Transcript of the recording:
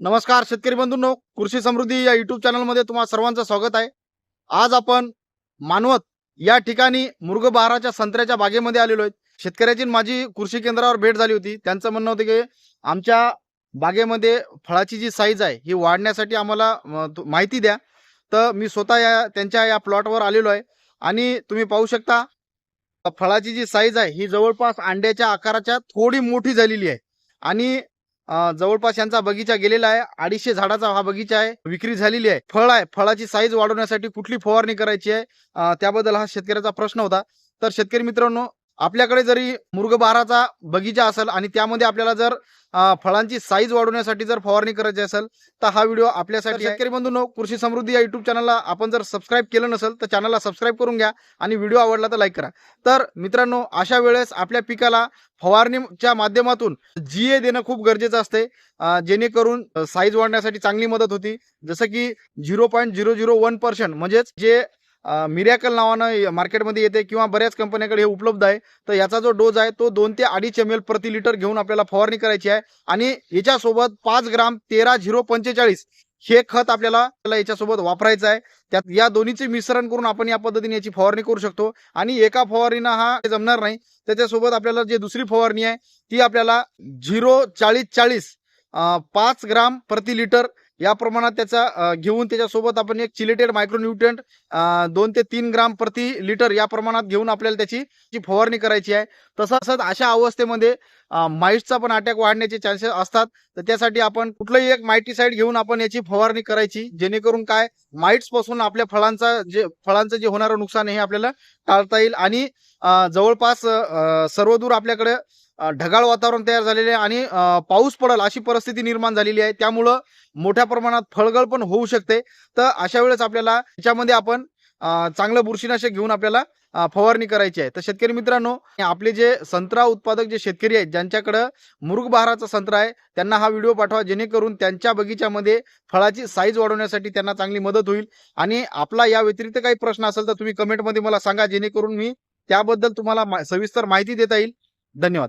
नमस्कार शेतकरी बंधूंनो. कृषी समृद्धी या युट्यूब चॅनलमध्ये तुम्हा सर्वांचं स्वागत आहे. आज आपण मानवत या ठिकाणी मृगबहाराच्या संत्र्याच्या बागेमध्ये आलेलो आहेत शेतकऱ्याची माझी कृषी केंद्रावर भेट झाली होती. त्यांचं म्हणणं होतं की आमच्या बागेमध्ये फळाची जी साईज आहे ही वाढण्यासाठी आम्हाला तु- माहिती द्या. तर मी स्वतः या त्यांच्या या प्लॉटवर आलेलो आहे. आणि तुम्ही पाहू शकता फळाची जी साईज आहे ही जवळपास अंड्याच्या आकाराच्या थोडी मोठी झालेली आहे. आणि जवळपास यांचा बगीचा गेलेला आहे. अडीचशे झाडाचा हा बगीचा आहे. विक्री झालेली आहे. फळ आहे. फळाची साईज वाढवण्यासाठी कुठली फवारणी करायची आहे? त्याबद्दल हा शेतकऱ्याचा प्रश्न होता. तर शेतकरी मित्रांनो आपल्याकडे जरी मुर्गबहाराचा बगीचा असेल आणि त्यामध्ये आपल्याला जर फळांची साईज वाढवण्यासाठी जर फवारणी करायची असेल तर हा व्हिडिओ आपल्यासाठी शेतकरी बंधूंनो कृषी समृद्धी या युट्यूब चॅनलला आपण जर सबस्क्राईब केलं नसेल तर चॅनलला सबस्क्राईब करून घ्या आणि व्हिडिओ आवडला तर लाईक करा. तर मित्रांनो अशा वेळेस आपल्या पिकाला फवारणीच्या माध्यमातून जी ए देणं खूप गरजेचं असते. जेणेकरून साईज वाढण्यासाठी चांगली मदत होती. जसं की zero point zero zero one percent म्हणजेच जे मिरॅकल नावानं मार्केटमध्ये येते किंवा बऱ्याच कंपन्याकडे हे उपलब्ध आहे. तर याचा जो डोज आहे तो दोन ते अडीच एम एल प्रति लिटर घेऊन आपल्याला फवारणी करायची आहे. आणि याच्यासोबत पाच ग्राम तेरा झिरो पंचेचाळीस हे खत आपल्याला याच्यासोबत वापरायचं आहे. त्यात या दोन्हीचे मिश्रण करून आपण या पद्धतीने याची फवारणी करू शकतो. आणि एका फवारणीनं हा जमणार नाही. त्याच्यासोबत आपल्याला जे दुसरी फवारणी आहे ती आपल्याला झिरो चाळीस चाळीस पाच ग्राम प्रति लिटर या प्रमाणात त्याचा घेऊन त्याच्यासोबत आपण एक चिलेटेड मायक्रोन्युट्रिएंट दोन ते तीन ग्राम प्रति लिटर या प्रमाणात घेऊन आपल्याला त्याची जी फवारणी करायची आहे. तसंच अशा अवस्थेमध्ये माईट्सचा पण अटॅक वाढण्याचे चान्सेस असतात. तर त्यासाठी आपण कुठलंही एक मायटीसाईड घेऊन आपण याची फवारणी करायची. जेणेकरून काय? माइट्सपासून आपल्या फळांचा जे फळांचं जे होणारं नुकसान हे आपल्याला टाळता येईल. आणि जवळपास सर्वदूर आपल्याकडे ढगाळ वातावरण तयार झालेले आहे आणि पाऊस पडल अशी परिस्थिती निर्माण झालेली आहे. त्यामुळं मोठ्या प्रमाणात फळगळ पण होऊ शकते. तर अशा वेळेस आपल्याला त्याच्यामध्ये आपण चांगलं बुरशीनाशक घेऊन आपल्याला फवारणी करायची आहे. तर शेतकरी मित्रांनो आपले जे संत्रा उत्पादक जे शेतकरी आहेत ज्यांच्याकडं मुरुगबहाराचा संत्रा आहे त्यांना हा व्हिडिओ पाठवा जेणेकरून त्यांच्या बगीच्यामध्ये फळाची साईज वाढवण्यासाठी त्यांना चांगली मदत होईल. आणि आपला या व्यतिरिक्त काही प्रश्न असेल तर तुम्ही कमेंटमध्ये मला सांगा जेणेकरून मी त्याबद्दल तुम्हाला सविस्तर माहिती देता येईल. धन्यवाद.